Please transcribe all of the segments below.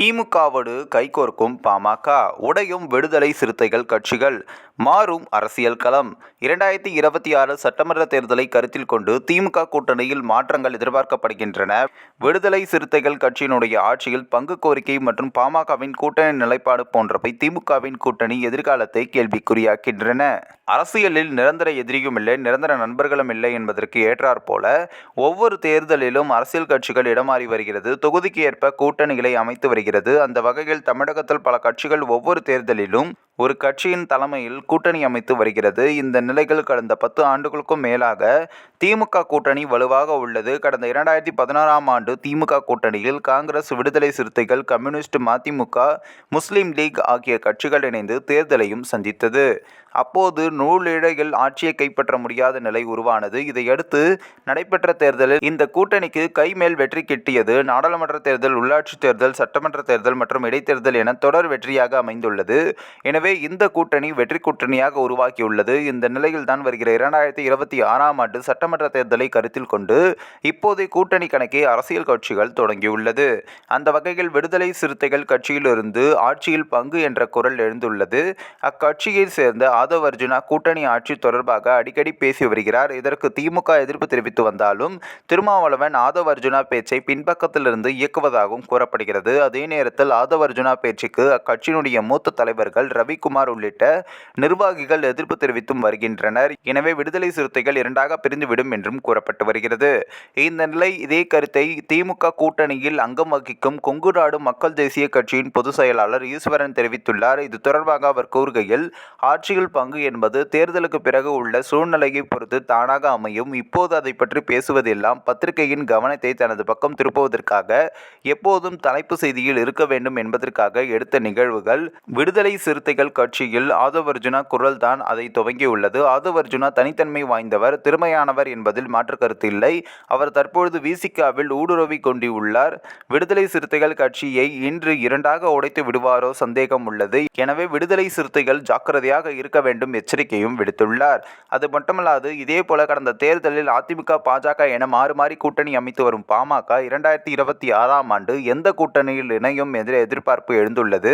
திமுகவோடு கைகோர்க்கும் பாமக. உடையும் விடுதலை சிறுத்தைகள் கட்சிகள் மாறும் அரசியல் களம். இரண்டாயிரத்தி இருபத்தி ஆறு சட்டமன்ற தேர்தலை கருத்தில் கொண்டு திமுக கூட்டணியில் மாற்றங்கள் எதிர்பார்க்கப்படுகின்றன. விடுதலை சிறுத்தைகள் கட்சியினுடைய ஆட்சியில் பங்கு கோரிக்கை மற்றும் பாமகவின் கூட்டணி நிலைப்பாடு போன்றவை திமுகவின் கூட்டணி எதிர்காலத்தை கேள்விக்குறியாக்கின்றன. அரசியலில் நிரந்தர எதிரியும் இல்லை நிரந்தர நண்பர்களும் இல்லை என்பதற்கு ஏற்றாற்போல ஒவ்வொரு தேர்தலிலும் அரசியல் கட்சிகள் இடமாறி வருகிறது. தொகுதிக்கு ஏற்ப கூட்டணிகளை அமைத்து வருகிறது. அந்த வகையில் தமிழகத்தில் பல கட்சிகள் ஒவ்வொரு தேர்தலிலும் ஒரு கட்சியின் தலைமையில் கூட்டணி அமைத்து வருகிறது. இந்த நிலைகள் கடந்த பத்து ஆண்டுகளுக்கும் மேலாக திமுக கூட்டணி வலுவாக உள்ளது. கடந்த இரண்டாயிரத்தி பதினாறாம் ஆண்டு திமுக கூட்டணியில் காங்கிரஸ் விடுதலை சிறுத்தைகள் கம்யூனிஸ்ட் மதிமுக முஸ்லீம் லீக் ஆகிய கட்சிகள் இணைந்து தேர்தலையும் சந்தித்தது. அப்போது நூலிழைகள் ஆட்சியை கைப்பற்ற முடியாத நிலை உருவானது. இதையடுத்து நடைபெற்ற தேர்தலில் இந்த கூட்டணிக்கு கைமேல் வெற்றி கிட்டியது. நாடாளுமன்ற தேர்தல் உள்ளாட்சி தேர்தல் சட்டமன்ற தேர்தல் மற்றும் இடைத்தேர்தல் என தொடர் வெற்றியாக அமைந்துள்ளது. எனவே இந்த கூட்டணி வெற்றி கூட்டணியாக உருவாக்கியுள்ளது இந்த நிலையில் தான் வருகிற இரண்டாயிரத்தி இருபத்தி ஆறாம் ஆண்டு சட்டமன்ற தேர்தலை கருத்தில் கொண்டு இப்போதே கூட்டணி கணக்கை அரசியல் கட்சிகள் தொடங்கியுள்ளது. அந்த வகையில் விடுதலை சிறுத்தைகள் கட்சியிலிருந்து ஆட்சியில் பங்கு என்ற குரல் எழுந்துள்ளது. அக்கட்சியை சேர்ந்த ஆதவ் அர்ஜுனா கூட்டணி ஆட்சி தொடர்பாக அடிக்கடி பேசி வருகிறார். இதற்கு திமுக எதிர்ப்பு தெரிவித்து வந்தாலும் திருமாவளவன் ஆதவ் அர்ஜுனா பேச்சை பின்பக்கத்திலிருந்து இயக்குவதாகவும் கூறப்படுகிறது. அதே நேரத்தில் ஆதவ் அர்ஜுனா பேச்சுக்கு அக்கட்சியினுடைய மூத்த தலைவர்கள் ரவி ரவிக்குமார் உள்ளிட்ட நிர்வாகிகள் எதிர்ப்பு தெரிவித்தும் வருகின்றனர். எனவே விடுதலை சிறுத்தைகள் இரண்டாக பிரிந்துவிடும் என்றும் கூறப்பட்டு வருகிறது. இந்த நிலை இதே கருத்தை திமுக கூட்டணியில் அங்கம் வகிக்கும் கொங்கு நாடு மக்கள் தேசிய கட்சியின் பொதுச் செயலாளர் ஈஸ்வரன் தெரிவித்துள்ளார். இது தொடர்பாக அவர் கூறுகையில் ஆட்சியில் பங்கு என்பது தேர்தலுக்கு பிறகு உள்ள சூழ்நிலையை பொறுத்து தானாக அமையும். இப்போது அதை பற்றி பேசுவதெல்லாம் பத்திரிகையின் கவனத்தை தனது பக்கம் திருப்புவதற்காக எப்போதும் தலைப்பு செய்தியில் இருக்க வேண்டும் என்பதற்காக எடுத்த நிகழ்வுகள் விடுதலை சிறுத்தைகள் கட்சியில் ஆதவர்ஜுனா குரல் தான் அதை துவங்கியுள்ளது. ஆதவர்ஜுனா தனித்தன்மை வாய்ந்தவர் திறமையானவர் என்பதில் மாற்று கருத்து இல்லை. அவர் தற்பொழுது விசிகாவில் ஊடுருவி கொண்டியுள்ளார் விடுதலை சிறுத்தைகள் கட்சியை இன்று இரண்டாக உடைத்து விடுவாரோ சந்தேகம் உள்ளது. எனவே விடுதலை சிறுத்தைகள் ஜாக்கிரதையாக இருக்க வேண்டும் எச்சரிக்கையும் விடுத்துள்ளார். அது மட்டுமல்லாது இதே போல கடந்த தேர்தலில் அதிமுக பாஜக என மாறு மாறி கூட்டணி அமைத்து வரும் பாமக இரண்டாயிரத்தி இருபத்தி ஆறாம் ஆண்டு எந்த கூட்டணியில் இணையும் என்ற எதிர்பார்ப்பு எழுந்துள்ளது.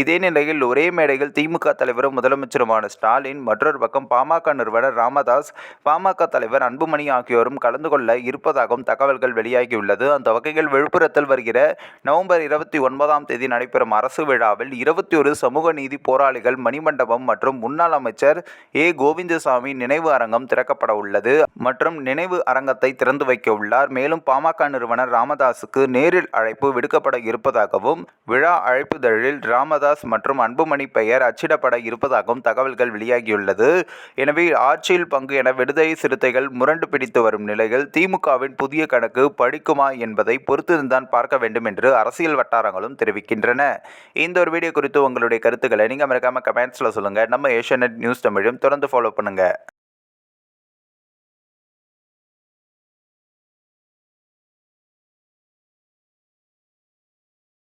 இதே நிலையில் ஒரே மேடையில் திமுக தலைவரும் முதலமைச்சருமான ஸ்டாலின் மற்றொரு பக்கம் பாமக நிறுவனர் ராமதாஸ் பாமக தலைவர் அன்புமணி ஆகியோரும் கலந்து கொள்ள இருப்பதாகவும் தகவல்கள் வெளியாகியுள்ளது. அந்த வகையில் விழுப்புரத்தில் வருகிற நவம்பர் இருபத்தி ஒன்பதாம் தேதி நடைபெறும் அரசு விழாவில் இருபத்தி ஒரு சமூக நீதி போராளிகள் மணிமண்டபம் மற்றும் முன்னாள் அமைச்சர் ஏ. கோவிந்தசாமி நினைவு அரங்கம் திறக்கப்பட உள்ளது. மற்றும் நினைவு அரங்கத்தை திறந்து வைக்க உள்ளார். மேலும் பாமக நிறுவனர் ராமதாஸுக்கு நேரில் அழைப்பு விடுக்கப்பட இருப்பதாகவும் விழா அழைப்புதழில் ராமதாஸ் மற்றும் அன்புமணி பெயர் அச்சிடப்பட இருப்பதாகவும் தகவல்கள் வெளியாகியுள்ளது. எனவே ஆட்சியில் பங்கு என விடுதலை சிறுத்தைகள் முரண்டு பிடித்து வரும் நிலையில் திமுகவின் புதிய கணக்கு படிக்குமா என்பதை பொறுத்திருந்தான் பார்க்க வேண்டும் என்று அரசியல் வட்டாரங்களும் தெரிவிக்கின்றன. இந்த ஒரு வீடியோ குறித்து உங்களுடைய கருத்துக்களை நீங்கள் மறக்காமல் கமெண்ட்ஸில் சொல்லுங்கள் நம்ம ஏஷியநெட் நியூஸ் தமிழும் தொடர்ந்து ஃபாலோ பண்ணுங்கள்